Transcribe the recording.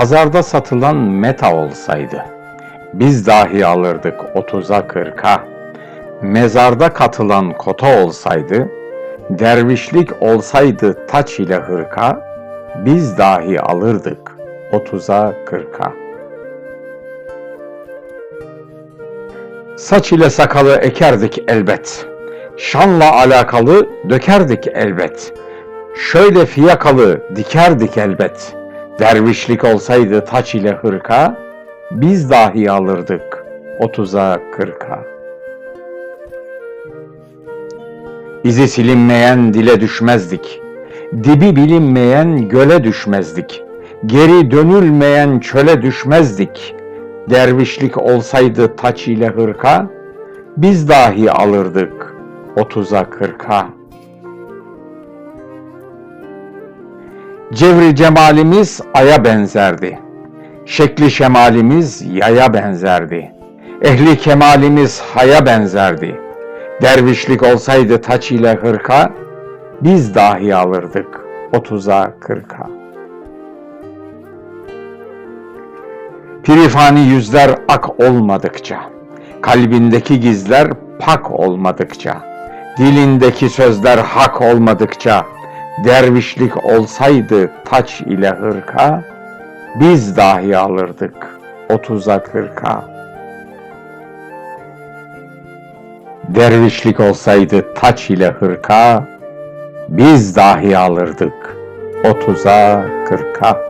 Pazarda satılan meta olsaydı, biz dahi alırdık 30'a 40'a. Mezarda katılan kota olsaydı, dervişlik olsaydı taç ile hırka, biz dahi alırdık 30'a 40'a. Saç ile sakalı ekerdik elbet. Şanla alakalı dökerdik elbet. Şöyle fiyakalı dikerdik elbet. Dervişlik olsaydı taç ile hırka, biz dahi alırdık 30'a 40'a. İzi silinmeyen dile düşmezdik. Dibi bilinmeyen göle düşmezdik. Geri dönülmeyen çöle düşmezdik. Dervişlik olsaydı taç ile hırka, biz dahi alırdık 30'a 40'a. Cevri cemalimiz aya benzerdi. Şekli şemalimiz yaya benzerdi. Ehli kemalimiz haya benzerdi. Dervişlik olsaydı taç ile hırka, biz dahi alırdık 30'a 40'a. Pirifani yüzler ak olmadıkça, kalbindeki gizler pak olmadıkça, dilindeki sözler hak olmadıkça, dervişlik olsaydı taç ile hırka, biz dahi alırdık 30'a 40'a. Dervişlik olsaydı taç ile hırka, biz dahi alırdık 30'a 40'a.